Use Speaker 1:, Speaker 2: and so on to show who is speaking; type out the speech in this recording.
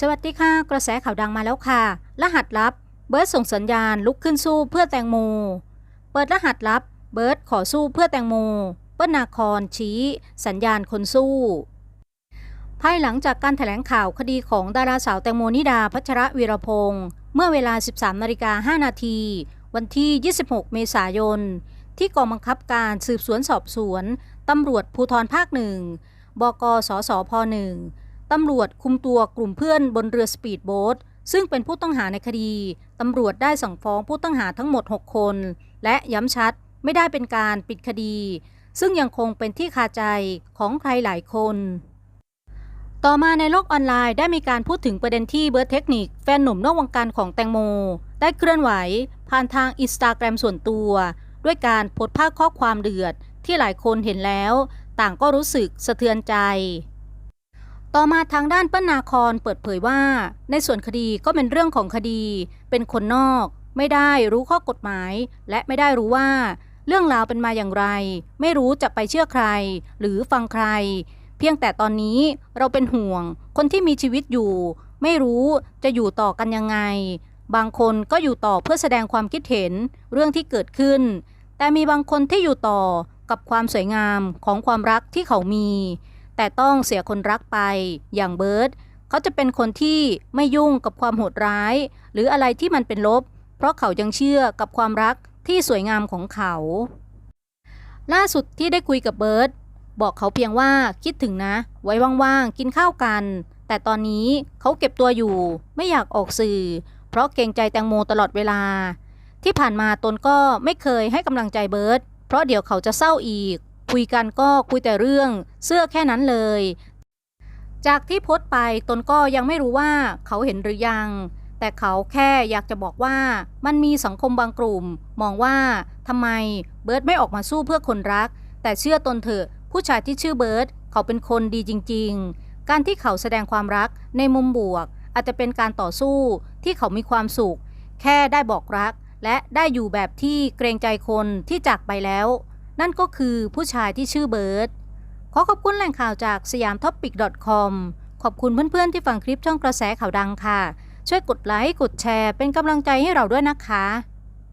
Speaker 1: สวัสดีค่ะ กระแสข่าวดังมาแล้วค่ะ รหัสลับ เบิร์ดส่งสัญญาณลุกขึ้นสู้เพื่อแตงโม เปิดรหัสลับ เบิร์ดขอสู้เพื่อแตงโม เปิ้ลนาคอนชี้ สัญญาณคนสู้ ภายหลังจากการถแถลงข่าวคดีของดาราสาวแตงโมนิดาพัชระวีรพงศ์เมื่อเวลา 13นาฬิกา5นาที วันที่ 26 เมษายน ที่กองบังคับการสืบสวนสอบสวนตำรวจภูธรภาคหนึ่งบกสสพหนึ่ง ตำรวจคุมตัวกลุ่มเพื่อนบนเรือสปีดโบ๊ทซึ่งเป็นผู้ต้องหาในคดี ตำรวจได้สั่งฟ้องผู้ต้องหาทั้งหมด 6 คน และย้ำชัดไม่ได้เป็นการปิดคดี ซึ่งยังคงเป็นที่คาใจของใครหลายคน ต่อมาในโลกออนไลน์ได้มีการพูดถึงประเด็นที่เบิร์ดเทคนิคแฟนหนุ่มนอกวงการของแตงโม ได้เคลื่อนไหว ผ่านทางอินสตาแกรมส่วนตัว ด้วยการโพสต์ภาพข้อความเดือดที่หลายคนเห็นแล้ว ต่างก็รู้สึกสะเทือนใจ ต่อมาทางด้านเปิ้ลนาคอนเปิดเผยว่า ในส่วนคดีก็เป็นเรื่องของคดี เป็นคนนอก ไม่ได้รู้ข้อกฎหมาย และไม่ได้รู้ว่า เรื่องราวเป็นมาอย่างไร ไม่รู้จะไปเชื่อใคร หรือฟังใคร เพียงแต่ตอนนี้เราเป็นห่วง คนที่มีชีวิตอยู่ ไม่รู้จะอยู่ต่อกันยังไง บางคนก็อยู่ต่อเพื่อแสดงความคิดเห็นเรื่องที่เกิดขึ้น แต่มีบางคนที่อยู่ต่อกับความสวยงามของความรักที่เขามี แต่ต้องเสียคนรักไป อย่างเบิร์ตเขาจะเป็นคนที่ไม่ยุ่งกับความโหดร้าย หรืออะไรที่มันเป็นลบ เพราะเขายังเชื่อกับความรักที่สวยงามของเขา ล่าสุดที่ได้คุยกับเบิร์ตบอกเขาเพียงว่าคิดถึงนะ ไว้ว่างๆกินข้าวกัน แต่ตอนนี้เขาเก็บตัวอยู่ไม่อยากออกสื่อ เพราะเกรงใจแตงโมตลอดเวลา ที่ผ่านมาตนก็ไม่เคยให้กำลังใจเบิร์ตเพราะเดี๋ยวเขาจะเศร้าอีก คุยกันก็คุยแต่เรื่องเสื้อแค่นั้นเลย จากที่โพสต์ไปตนก็ยังไม่รู้ว่าเขาเห็นหรือยัง แต่เขาแค่อยากจะบอกว่ามันมีสังคมบางกลุ่ม มองว่าทำไมเบิร์ตไม่ออกมาสู้เพื่อคนรัก แต่เชื่อตนเถอะ ผู้ชายที่ชื่อเบิร์ตเขาเป็นคนดีจริง ๆ การที่เขาแสดงความรักในมุมบวก อาจจะเป็นการต่อสู้ที่เขามีความสุข แค่ได้บอกรักและได้อยู่แบบที่เกรงใจคนที่จากไปแล้ว นั่นก็คือผู้ชายที่ชื่อเบิร์ตขอขอบคุณแหล่งข่าวจากสยามท็อปปิก .com ขอบคุณเพื่อนๆที่ฟังคลิปช่องกระแสข่าวดังค่ะ ช่วยกดไลค์ กดแชร์ เป็นกำลังใจให้เราด้วยนะคะ